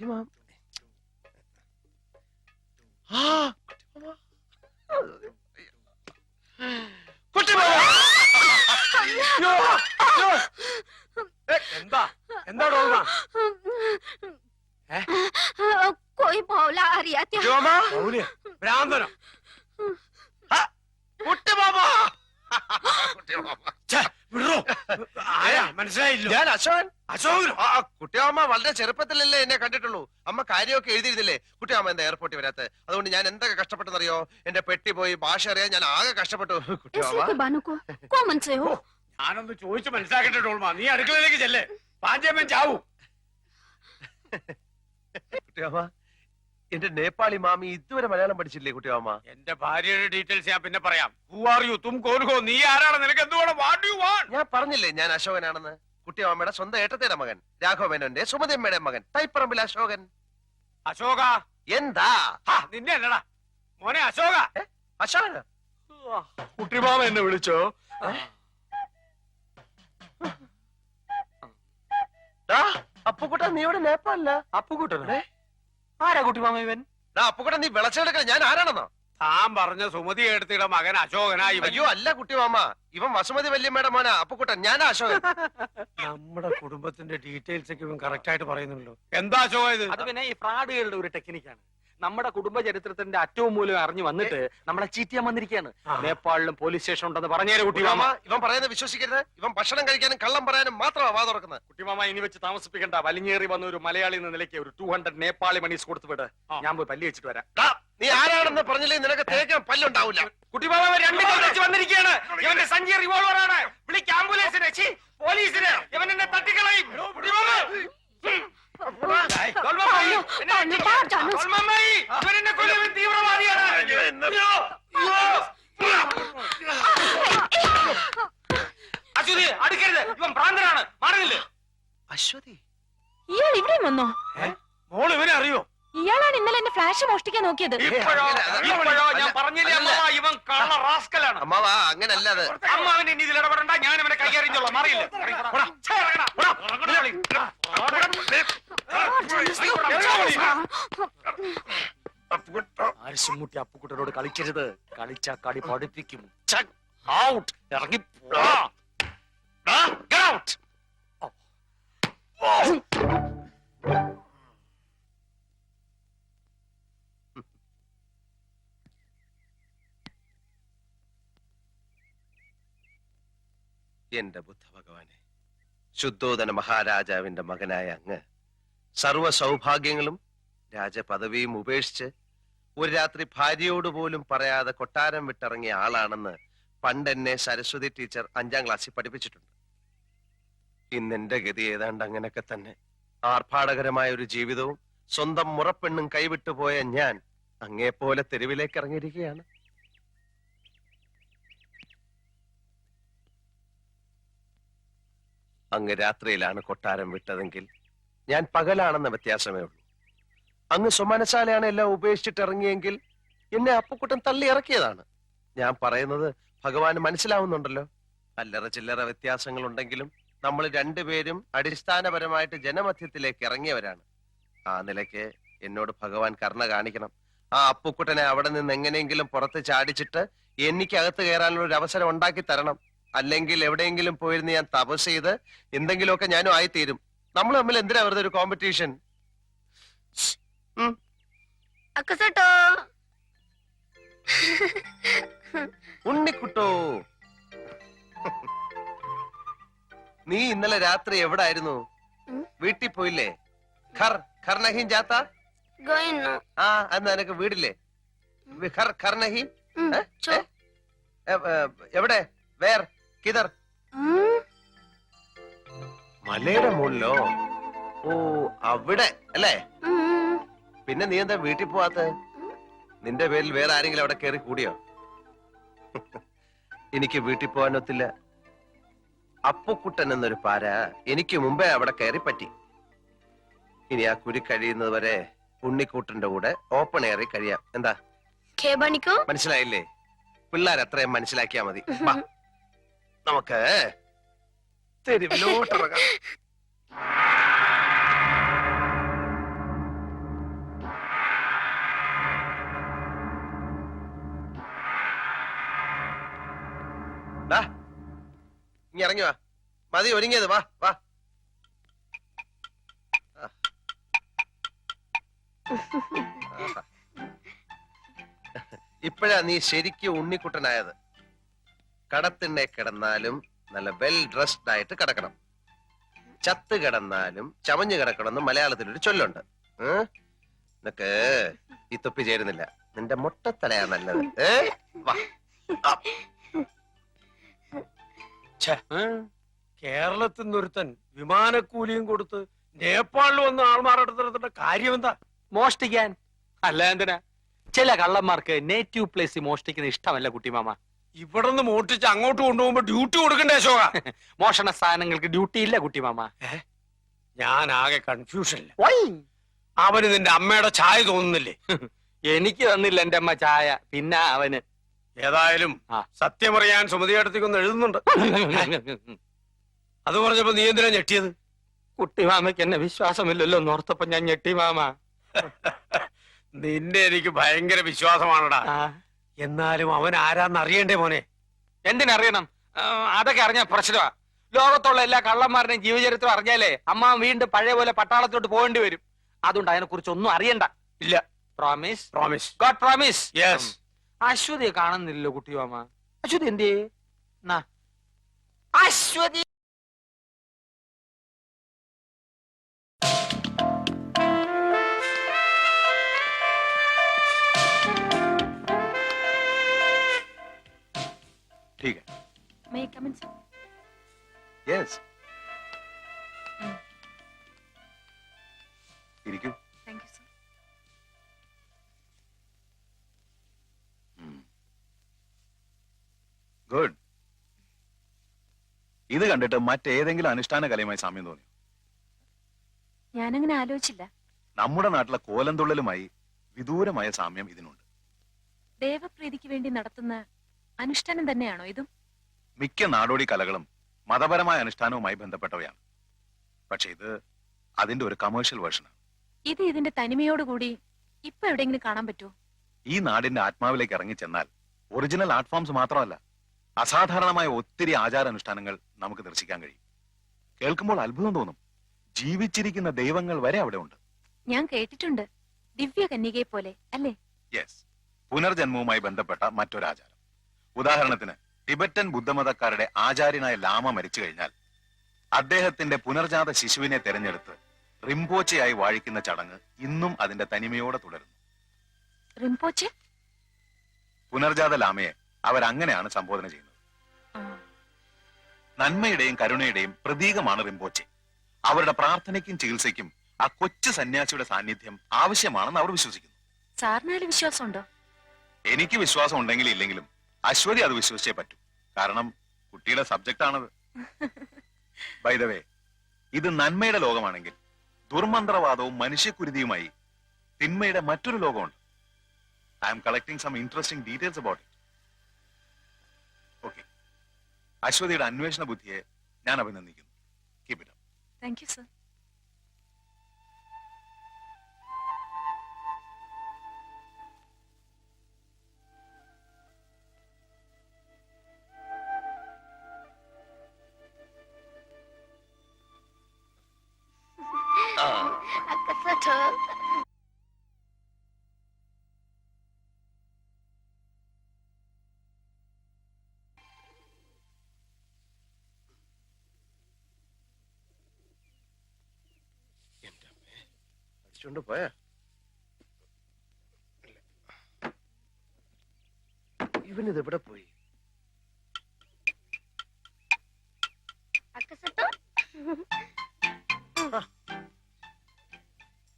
കുട്ടിമാം ആ കുട്ടിമാമ. കുട്ടിമാമ അയ്യോ, അയ്യോ. ഏ, എന്താ എന്താ ഡോൾമ कोई भोला हरियाती കുട്ടിമാമ മൗലിയ ഭ്രാന്തനോ ആ, കുട്ടിമാമ കുട്ടിമാമ വിടറോ ആരാ മനസ്സിലായില്ലോ ഞാൻ അശോകൻ അശോകനോ ആ കുട്ടിയമ്മ വളരെ ചെറുപ്പത്തിലല്ലേ എന്നെ കണ്ടിട്ടുള്ളൂ. അമ്മ കാര്യമൊക്കെ എഴുതിയിരുന്നില്ലേ? കുട്ടിയമ്മ എന്താ എയർപോർട്ടിൽ വരാത്ത? അതുകൊണ്ട് ഞാൻ എന്തൊക്കെ കഷ്ടപ്പെട്ടെന്നറിയോ? എന്റെ പെട്ടി പോയി ഭാഷ അറിയാൻ ഞാൻ ആകെ കഷ്ടപ്പെട്ടു. കുട്ടിയാമ്മ. ഞാനൊന്ന് ചോദിച്ചു മനസ്സിലാക്കട്ടെ ടോൾമ നീ അടുക്കളയിലേക്ക് ചെല്ലേ. പാഞ്ചമ്മൻ ചാവും. കുട്ടിയാമ്മ എന്റെ നേപ്പാളി മാമി ഇതുവരെ മലയാളം പഠിച്ചില്ലേ കുട്ടിയമ്മ? എന്റെ ഭാര്യയുടെ ഡീറ്റെയിൽസ് ഞാൻ പിന്നെ പറയാം. ഹു ആർ യു തും കോൻ ഹോ നീ ആരാണ്? നിനക്ക് എന്തുവേണം? വാട്ട് യു വാണ്ട് ഞാൻ പറഞ്ഞില്ലേ ഞാൻ അശോകനാണെന്ന്? കുട്ടിയമ്മയുടെ സ്വന്തം ഏട്ടത്തേടെ മകൻ രാഘവമേനോന്റെ സുമതിയമ്മയുടെ മകൻ തൈപ്പറമ്പിൽ അശോകൻ. അശോക! എന്താ? നിന്നെ അല്ലടാ. മോനെ അശോക! അശോകന? കുട്ടിമാമ എന്നെ വിളിച്ചോ? അപ്പുക്കുട്ട നീ ഇവിടെ നേപ്പല്ല അപ്പുകൂട്ടനെ ആരാ കുട്ടിമാമ ഇവൻ? അപ്പുക്കുട്ട നീ വിളച്ചെടുക്കല ഞാൻ ആരാണെന്നോ? താൻ പറഞ്ഞ സുമതി എടുത്തിട മകൻ അശോകനായി അയ്യോ അല്ല കുട്ടി കുട്ടിമാമ ഇവൻ വസുമതി വല്യമ്മയുടെ മോനാ. അപ്പുക്കുട്ടൻ ഞാൻ അശോകൻ. നമ്മുടെ കുടുംബത്തിന്റെ ഡീറ്റെയിൽസ് ഒക്കെ ഇവൻ കറക്റ്റ് ആയിട്ട് പറയുന്നുണ്ടല്ലോ എന്താ അശോക ഇത്? അത് പിന്നെ ഈ ഫ്രാഡുകളുടെ ഒരു ടെക്നിക്കാണ്. നമ്മുടെ കുടുംബ ചരിത്രത്തിന്റെ അറ്റവും മൂലം അറിഞ്ഞു വന്നിട്ട് നമ്മളെ ചീറ്റിയാൻ വന്നിരിക്കുകയാണ്. നേപ്പാളിലും പോലീസ് സ്റ്റേഷൻ ഉണ്ടെന്ന് പറഞ്ഞേരെ കുട്ടിമാമ ഇവൻ പറയുന്നത് വിശ്വസിക്കരുത്. ഇവൻ ഭക്ഷണം കഴിക്കാനും കള്ളം പറയാനും മാത്രമാണ് വാ തുറക്കുന്നത് കുട്ടിമാമ ഇനി വെച്ച് താമസിപ്പിക്കണ്ട. വലിഞ്ഞേറി വന്ന ഒരു മലയാളി എന്ന നിലയ്ക്ക് ഒരു ടൂ ഹൺഡ്രഡ് നേപ്പാളി മണീസ് കൊടുത്തു വിട്. ഞാൻ പോയി പല്ലി വെച്ചിട്ട് വരാം. നീ ആരാണെന്ന് പറഞ്ഞില്ലേ നിനക്ക് തേക്കാൻ പല്ലുണ്ടാവില്ല കുട്ടിമാമ രണ്ടു വെച്ച് വന്നിരിക്കുകയാണ്. ഇവന്റെ സഞ്ചി റിവോൾവർ ആണ്. വിളിക്ക് ആംബുലൻസിനെ. പോലീസിനെ. ഇവൻ എന്നെ തട്ടിക്കളയും. അശ്വതി അടുക്കരുത്. ഇവൻ ഭ്രാന്തനാണ്. മാറുന്നില്ല? അശ്വതി. ഇയാൾ ഇവിടെയും വന്നോ? മോൾ ഇവനെ അറിയോ? ഇയാളാണ് ഇന്നലെ എന്റെ ഫ്ലാഷ് മോഷ്ടിക്കാൻ നോക്കിയത്. ഇപ്പോഴോ അങ്ങനെ, അത് ഇപ്പോഴോ ഞാൻ അല്ല, പറഞ്ഞില്ലേ ഇവൻ കള്ള റാസ്കലാണ് അമ്മാവാ അങ്ങനല്ല അത്. അമ്മ അവൻ ഇനി ഇതിൽ ഇടപെടണ്ട ഞാൻ അവനെ കൈകാര്യം മാറിയില്ല? ആരിശുമുട്ടി അപ്പുക്കുട്ടനോട് കളിക്കരുത്. കളിച്ച കളി പഠിപ്പിക്കും. ഔട്ട് ഇറങ്ങി. എന്റെ ബുദ്ധ ഭഗവാനെ ശുദ്ധോധന മഹാരാജാവിന്റെ മകനായ അങ്ങ് സർവ സൗഭാഗ്യങ്ങളും രാജപദവിയും ഉപേക്ഷിച്ച് ഒരു രാത്രി ഭാര്യയോട് പോലും പറയാതെ കൊട്ടാരം വിട്ടിറങ്ങിയ ആളാണെന്ന് പണ്ട് എന്നെ സരസ്വതി ടീച്ചർ അഞ്ചാം ക്ലാസ്സിൽ പഠിപ്പിച്ചിട്ടുണ്ട്. ഇന്ന് എന്റെ ഗതി ഏതാണ്ട് അങ്ങനെയൊക്കെ തന്നെ. ആർഭാടകരമായ ഒരു ജീവിതവും സ്വന്തം മുറപ്പെണ്ണും കൈവിട്ടു പോയ ഞാൻ അങ്ങേപ്പോലെ തെരുവിലേക്ക് ഇറങ്ങിയിരിക്കുകയാണ്. അങ്ങ് രാത്രിയിലാണ് കൊട്ടാരം വിട്ടതെങ്കിൽ ഞാൻ പകലാണെന്ന വ്യത്യാസമേ ഉള്ളൂ. അങ്ങ് സുമനശാലയാണ് എല്ലാം ഉപേക്ഷിച്ചിട്ട് ഇറങ്ങിയെങ്കിൽ എന്നെ അപ്പുക്കുട്ടൻ തള്ളി ഇറക്കിയതാണ്. ഞാൻ പറയുന്നത് ഭഗവാന് മനസ്സിലാവുന്നുണ്ടല്ലോ. അല്ലറ ചില്ലറ വ്യത്യാസങ്ങൾ ഉണ്ടെങ്കിലും നമ്മൾ രണ്ടുപേരും അടിസ്ഥാനപരമായിട്ട് ജനമധ്യത്തിലേക്ക് ഇറങ്ങിയവരാണ്. ആ നിലയ്ക്ക് എന്നോട് ഭഗവാൻ കരുണ കാണിക്കണം. ആ അപ്പുക്കുട്ടനെ അവിടെ നിന്ന് എങ്ങനെയെങ്കിലും പുറത്ത് ചാടിച്ചിട്ട് എനിക്ക് അകത്ത് കയറാനുള്ള ഒരു അവസരം ഉണ്ടാക്കി തരണം. അല്ലെങ്കിൽ എവിടെയെങ്കിലും പോയിരുന്ന് ഞാൻ തപസ് ചെയ്ത് എന്തെങ്കിലുമൊക്കെ ഞാനും ആയിത്തീരും. നമ്മൾ തമ്മിൽ എന്തിനാ വെറുതെ ഒരു കോമ്പറ്റീഷൻ അക്കസട്ടോ. ഉണ്ണിക്കുട്ടോ. നീ ഇന്നലെ രാത്രി എവിടെ ആയിരുന്നു വീട്ടിൽ പോയില്ലേ? ഖർ ഖർ നഹീം ജാത്ത? ആ അന്ന് നിനക്ക് വീടില്ലേ? ഖർ ഖർ നഹീം? എവിടെ? വേർ കിതർ. മലയുടെ മുകളിലോ? ഓ അവിടെ അല്ലേ? പിന്നെ നീ എന്താ വീട്ടിൽ പോവാത്ത നിന്റെ പേരിൽ വേറെ ആരെങ്കിലും അവിടെ കയറി കൂടിയോ? എനിക്ക് വീട്ടിൽ പോകാനൊത്തില്ല അപ്പുക്കുട്ടൻ എന്നൊരു പാര എനിക്ക് മുമ്പേ അവിടെ കയറി പറ്റി. ഇനി ആ കുരി കഴിയുന്നത് വരെ ഉണ്ണിക്കൂട്ടന്റെ കൂടെ ഓപ്പൺ എയറിൽ കഴിയാം. എന്താ? മനസ്സിലായില്ലേ? പിള്ളേർ അത്രയും മനസ്സിലാക്കിയാ മതി. നമുക്ക് തെരുവിലോട്ടിറങ്ങാം ഇങ്ങ ഇറങ്ങി വാ. മതി ഒരുങ്ങിയത്. വാ വാ. ഇപ്പോഴാ നീ ശരിക്കും ഉണ്ണിക്കുട്ടനായത്. കടത്തിണ്ണെ കിടന്നാലും നല്ല വെൽ ഡ്രസ്ഡ് ആയിട്ട് കിടക്കണം. ചത്ത് കിടന്നാലും ചമഞ്ഞു കിടക്കണമെന്ന് മലയാളത്തിൽ ഒരു ചൊല്ലുണ്ട്? നിനക്ക് ഈ തൊപ്പി ചേരുന്നില്ല. നിന്റെ മുട്ടത്തലയാ നല്ലത്. ഏ? വാ. കേരളത്തിൽ നിന്നൊരുത്തൻ വിമാനക്കൂലിയും കൊടുത്ത് നേപ്പാളിൽ വന്ന് ആൾമാരുടെ കാര്യം എന്താ മോഷ്ടിക്കാൻ. അല്ല എന്തിനാ? ചില കള്ളന്മാർക്ക് നേറ്റീവ് പ്ലേസ് മോഷ്ടിക്കുന്ന ഇഷ്ടമല്ല കുട്ടിമാമ. ഇവിടെ നിന്ന് മോഷ്ടിച്ച് അങ്ങോട്ട് കൊണ്ടുപോകുമ്പോ ഡ്യൂട്ടി കൊടുക്കണ്ടേ അശോക? മോഷണ സാധനങ്ങൾക്ക് ഡ്യൂട്ടി ഇല്ല കുട്ടിമാമ. ഞാൻ ആകെ കൺഫ്യൂഷൻ അവന് നിന്റെ അമ്മയുടെ ചായ തോന്നുന്നില്ലേ? എനിക്ക് തന്നില്ല എന്റെ അമ്മ ചായ. പിന്നെ അവന് ഏതായാലും. സത്യമറിയാൻ സുമതിയടത്തേക്കൊന്ന് എഴുതുന്നുണ്ട്. അത് പറഞ്ഞപ്പോ നീ എന്തിനാ ഞെട്ടിയത്? കുട്ടിമാമയ്ക്ക് എന്നെ വിശ്വാസമില്ലല്ലോ എന്നോർത്തപ്പോ ഞാൻ ഞെട്ടി മാമ. നിന്നെ എനിക്ക് ഭയങ്കര വിശ്വാസമാണടാ. എന്നാലും അവൻ ആരാന്ന് അറിയണ്ടേ മോനെ? എന്തിനറിയണം? അതൊക്കെ അറിഞ്ഞ പ്രശ്നമാ. ലോകത്തുള്ള എല്ലാ കള്ളന്മാരുടെയും ജീവചരിത്രം അറിഞ്ഞാലേ അമ്മ വീണ്ടും പഴയ പോലെ പട്ടാളത്തോട്ട് പോകേണ്ടി വരും. അതുകൊണ്ട് അതിനെ കുറിച്ച് ഒന്നും അറിയണ്ട. ഇല്ല. Promise promise god promise yes അശ്വതിയെ കാണുന്നില്ലല്ലോ കുട്ടിമാമ അശ്വതി എന്തേ നാ. അശ്വതി ठीक है May I come in, കണ്ടിട്ട് മറ്റേതെങ്കിലും അനുഷ്ഠാന കലയുമായി സാമ്യം തോന്നി. ഞാനങ്ങനെ ആലോചിച്ചില്ല. നമ്മുടെ നാട്ടിലെ കോലന്തുള്ളലുമായി വിദൂരമായ സാമ്യം ഇതിനുണ്ട്. ദേവപ്രീതിക്ക് വേണ്ടി നടത്തുന്ന അനുഷ്ഠാനം തന്നെയാണോ ഇതും? മിക്ക നാടോടി കലകളും മതപരമായ അനുഷ്ഠാനവുമായി ബന്ധപ്പെട്ടവയാണ്. പക്ഷെ ഇത് അതിന്റെ ഒരു കമേഴ്ഷ്യൽ വേർഷനാണ് ഇത് ഇതിന്റെ തനിമയോടുകൂടി ഇപ്പൊ എവിടെയെങ്കിലും കാണാൻ പറ്റുമോ? ഈ നാടിന്റെ ആത്മാവിലേക്ക് ഇറങ്ങി ചെന്നാൽ ഒറിജിനൽ ആർട്ട് ഫോംസ് മാത്രമല്ല അസാധാരണമായ ഒത്തിരി ആചാരാനുഷ്ഠാനങ്ങൾ നമുക്ക് ദർശിക്കാൻ കഴിയും. കേൾക്കുമ്പോൾ അത്ഭുതം തോന്നും. ജീവിച്ചിരിക്കുന്ന ദൈവങ്ങൾ വരെ അവിടെ ഉണ്ട്. ഞാൻ കേട്ടിട്ടുണ്ട്. ദിവ്യ കന്യകയെ പോലെ അല്ലേ? യെസ് പുനർജന്മവുമായി ബന്ധപ്പെട്ട മറ്റൊരാചാരം. ഉദാഹരണത്തിന് ടിബറ്റൻ ബുദ്ധമതക്കാരുടെ ആചാര്യനായ ലാമ മരിച്ചു കഴിഞ്ഞാൽ അദ്ദേഹത്തിന്റെ പുനർജാത ശിശുവിനെ തെരഞ്ഞെടുത്ത് റിംപോച്ചയായി വാഴിക്കുന്ന ചടങ്ങ് ഇന്നും അതിന്റെ തനിമയോടെ തുടരുന്നു. റിംപോച്ചെ? പുനർജാത ലാമയെ അവരങ്ങനെയാണ് സംബോധന ചെയ്യുന്നത്. നന്മയുടെയും കരുണയുടെയും പ്രതീകമാണ് റിംബോച്ചെ. അവരുടെ പ്രാർത്ഥനയ്ക്കും ചികിത്സയ്ക്കും ആ കൊച്ചു സന്യാസിയുടെ സാന്നിധ്യം ആവശ്യമാണെന്ന് അവർ വിശ്വസിക്കുന്നു. സാറിനാല് വിശ്വാസമുണ്ടോ? എനിക്ക് വിശ്വാസം ഉണ്ടെങ്കിലും ഇല്ലെങ്കിലും അശ്വതി അത് വിശ്വസിച്ചേ പറ്റൂ. കാരണം കുട്ടിയുടെ സബ്ജക്റ്റ് ആണത് വൈദവേ ഇത് നന്മയുടെ ലോകമാണെങ്കിൽ ദുർമന്ത്രവാദവും മനുഷ്യക്കുരുതിയുമായി തിന്മയുടെ മറ്റൊരു ലോകമുണ്ട്. I'm collecting some interesting details about it okay അശ്വതിയുടെ അന്വേഷണ ബുദ്ധിയെ ഞാൻ അഭിനന്ദിക്കുന്നു. Keep it thank you sir ആ. അടിച്ചോണ്ട് പോയാ. ഇവനിത് എവിടെ പോയി?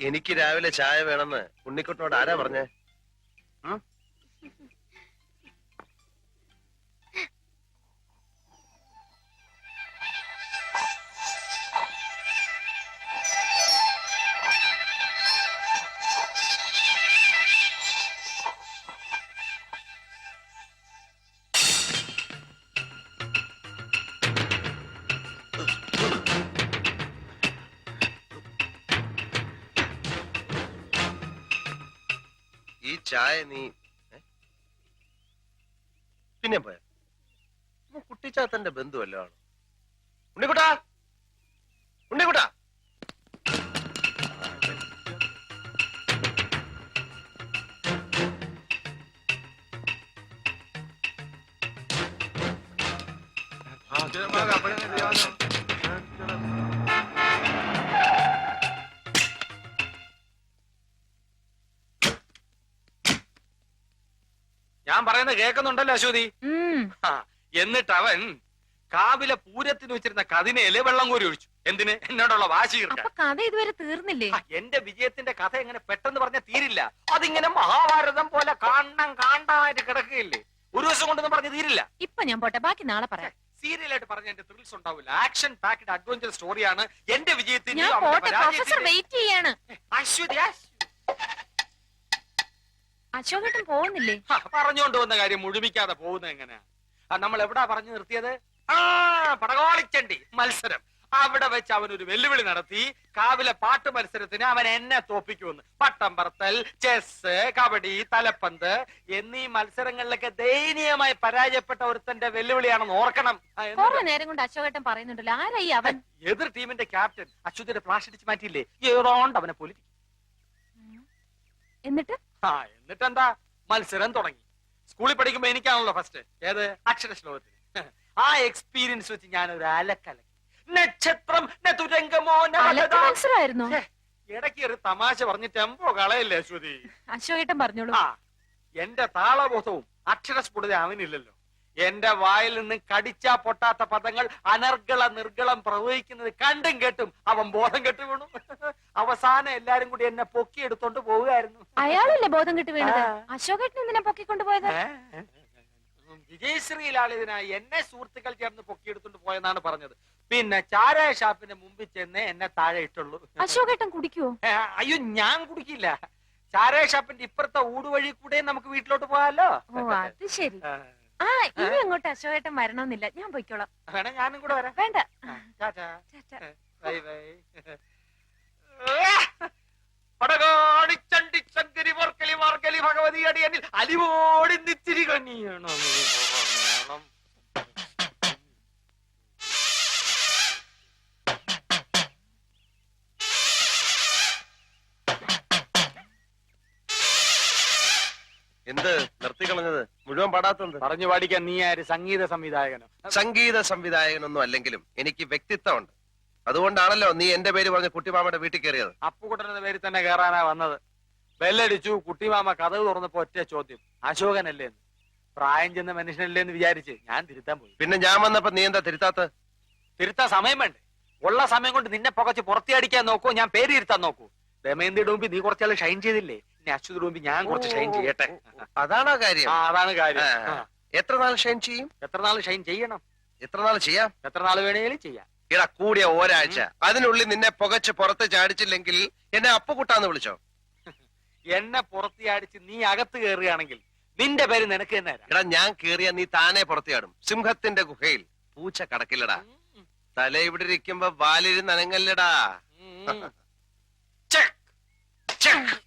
എനിക്ക് രാവിലെ ചായ വേണമെന്ന് ഉണ്ണിക്കുട്ടനോട് ആരാ പറഞ്ഞേ? ചായ നീ? പിന്നെ പോയ. കുട്ടിച്ചാത്തന്റെ ബന്ധുവല്ലോ ആണ് ഉണ്ണിക്കുട്ടാ? ഉണ്ണിക്കുട്ടാ? ഞാൻ പറയുന്നത് കേൾക്കുന്നുണ്ടല്ലോ അശ്വതി. ആ, എന്നിട്ട് അവൻ കാവിലെ പൂരത്തിന് വെച്ചിരുന്ന കതിനയിൽ വെള്ളം കോരി ഒഴിച്ചു. എന്തിന്? എന്നോടുള്ള വാശി തീർക്കാൻ അപ്പൊ കഥ ഇതുവരെ തീർന്നില്ലേ? ആ, എന്റെ വിജയത്തിന്റെ കഥ എങ്ങനെ പെട്ടെന്ന് പറഞ്ഞ തീരില്ല. അതിങ്ങനെ മഹാഭാരതം പോലെ കാണണം കാണാനായിട്ട് കിടക്കുകയില്ലേ? ഒരു ദിവസം കൊണ്ടൊന്നും പറഞ്ഞ് തീരില്ല. ഇപ്പൊ ഞാൻ പോട്ടെ ബാക്കി നാളെ പറയാം. സീരിയലായിട്ട് പറഞ്ഞ എന്റെ ത്രിൽസ് ഉണ്ടാവില്ല. ആക്ഷൻ പാക്ഡ് അഡ്വഞ്ചർ സ്റ്റോറിയാണ് എന്റെ വിജയത്തിന്റെ ഞാൻ പോട്ടെ പ്രൊഫസർ വെയിറ്റ് ചെയ്യാണ്. അശ്വതി അശ്വതി. അശോകേട്ടൻ പോകുന്നില്ലേ? ഹ, പറഞ്ഞുകൊണ്ട് വന്ന കാര്യം മുഴുമിക്കാതെ പോകുന്നത് എങ്ങനെയാ? ആ, നമ്മൾ എവിടാ പറഞ്ഞു നിർത്തിയത്? ആ പടകോളിച്ചണ്ടി മത്സരം. അവിടെ വെച്ച് അവൻ ഒരു വെല്ലുവിളി നടത്തി. കാവിലെ പാട്ട് മത്സരത്തിന് അവൻ എന്നെ തോപ്പിക്കുമെന്ന്. പട്ടം പറത്തൽ ചെസ് കബഡി തലപ്പന്ത് എന്നീ മത്സരങ്ങളിലൊക്കെ ദയനീയമായി പരാജയപ്പെട്ട ഒരുത്തന്റെ വെല്ലുവിളിയാണെന്ന് ഓർക്കണം. ആ, എന്നിട്ട്? കുറെ നേരം കൊണ്ട് അശോകേട്ടൻ പറയുന്നുണ്ടല്ലോ ആരായി അവൻ? എതിർ ടീമിന്റെ ക്യാപ്റ്റൻ അശ്വതിയുടെ ഫ്ലാഷ് അടിച്ച് മാറ്റിയില്ലേ? ഏതോണ്ട് അവനെ പൊലി എന്നിട്ട്? ആ എന്നിട്ടെന്താ? മത്സരം തുടങ്ങി. സ്കൂളിൽ പഠിക്കുമ്പോ എനിക്കാണല്ലോ ഫസ്റ്റ് ഏത്? അക്ഷരശ്ലോകത്തിൽ ആ എക്സ്പീരിയൻസ് വെച്ച് ഞാൻ ഒരു അലക്കലക്കി. നക്ഷത്രം തുരങ്കമോ ന അലക്ക് വലതാ. മത്സരമായിരുന്നോ? ഛെ, ഇടയ്ക്ക് ഒരു തമാശ പറഞ്ഞ് ടെമ്പോ കളയല്ലേ അശ്വതി? അശോകേട്ടൻ പറഞ്ഞോളൂ. ആ എന്റെ താളബോധവും അക്ഷരസ്ഫുടത അവനില്ലല്ലോ. എന്റെ വായിൽ നിന്ന് കടിച്ചാ പൊട്ടാത്ത പദങ്ങൾ അനർഗള നിർഗളം പ്രവഹിക്കുന്നത് കണ്ടും കേട്ടും അവൻ ബോധം കെട്ടു വീണു. അവസാനം എല്ലാരും കൂടി എന്നെ പൊക്കി പൊക്കിയെടുത്തോണ്ട് പോവുകയായിരുന്നു. അയാളല്ലേ ബോധം കെട്ടു വീണത്. അശോകേട്ടൻ എന്തിനാ പൊക്കിക്കൊണ്ടുപോയത് ഏ? വിജയശ്രീലാളിതിനായി എന്നെ സുഹൃത്തുക്കൾ ചേർന്ന് പൊക്കിയെടുത്തോണ്ട് പോയെന്നാണ് പറഞ്ഞത്. പിന്നെ ചാരായ ഷാപ്പിന്റെ മുമ്പിൽ ചെന്ന് എന്നെ താഴെ ഇട്ടുള്ളൂ. അശോകേട്ടൻ കുടിക്കുവോ? അയ്യോ ഞാൻ കുടിക്കില്ല. ചാരായ ഷാപ്പിന്റെ ഇപ്പുറത്തെ ഊടുവഴി കൂടെ നമുക്ക് വീട്ടിലോട്ട് പോകാലോ. ഓ അത് ശരി. ആ, ഇനി അങ്ങോട്ട് അശോകേട്ടൻ വരണമെന്നില്ല. ഞാൻ പോയിക്കോളാം. വേണേ ഞാനും കൂടെ വരാം. വേണ്ട. ചാച്ചാ ടാറ്റാ. Bye bye. വർക്കലി മാർക്കലി ഭഗവതി അടിയനിൽ അലിവോടി നിത്തിരി കനിയണം പറഞ്ഞു പാടിക്കാൻ നീ ആര്? സംഗീത സംവിധായകനോ? സംഗീത സംവിധായകനൊന്നും അല്ലെങ്കിലും എനിക്ക് വ്യക്തിത്വമുണ്ട്. അതുകൊണ്ടാണല്ലോ നീ എന്റെ പേര് പറഞ്ഞ കുട്ടിമാമയുടെ വീട്ടിൽ കയറിയത്. അപ്പുകുട്ടൻ പേരിൽ തന്നെ കയറാനാ വന്നത്. ബെല്ലടിച്ചു കുട്ടിമാമ കഥവ് തുറന്നപ്പോ ഒറ്റ ചോദ്യം. അശോകനല്ലേ എന്ന്. പ്രായം ചെന്ന മനുഷ്യനല്ലേ എന്ന് വിചാരിച്ച് ഞാൻ തിരുത്താൻ പോയി. പിന്നെ ഞാൻ വന്നപ്പോ നീ എന്താ തിരുത്താത്ത? തിരുത്താൻ സമയം വേണ്ടേ? ഉള്ള സമയം കൊണ്ട് നിന്നെ പുകച്ച് പുറത്തിയടിക്കാൻ നോക്കൂ ഞാൻ പേര് തിരുത്താൻ നോക്കൂ. ദമയന്തിയുടെ മുമ്പ് നീ കുറച്ചാൾ ഷൈൻ ചെയ്തില്ലേ? ഇനി അശ്വതിയുടെ മുമ്പ് ഞാൻ കുറച്ച് ഷൈൻ ചെയ്യട്ടെ. അതാണോ കാര്യം? ആ അതാണ് കാര്യം. ആ. എത്ര നാൾ ഷൈൻ ചെയ്യും? എത്ര നാൾ ഷൈൻ ചെയ്യണം? എത്ര നാൾ ചെയ്യാം? എത്ര നാൾ വേണേലും ചെയ്യാം. ഇട കൂടിയ ഒരാഴ്ച. അതിനുള്ളിൽ നിന്നെ പുകച്ച് പുറത്ത് ചാടിച്ചില്ലെങ്കിൽ എന്നെ അപ്പുകുട്ടാന്ന് വിളിച്ചോ? എന്നെ പുറത്തിയടിച്ച് നീ അകത്ത് കയറുകയാണെങ്കിൽ നിന്റെ പേര് നിനക്ക് തന്നെ തരാം. എടാ ഞാൻ കേറിയ നീ താനെ പുറത്തിയാടും സിംഹത്തിന്റെ ഗുഹയിൽ. പൂച്ച കടക്കില്ലടാ. തല ഇവിടെ ഇരിക്കുമ്പോ വാലിരുന്ന് അനങ്ങല്ലടാ. ഉം, ഉം. チェックチェック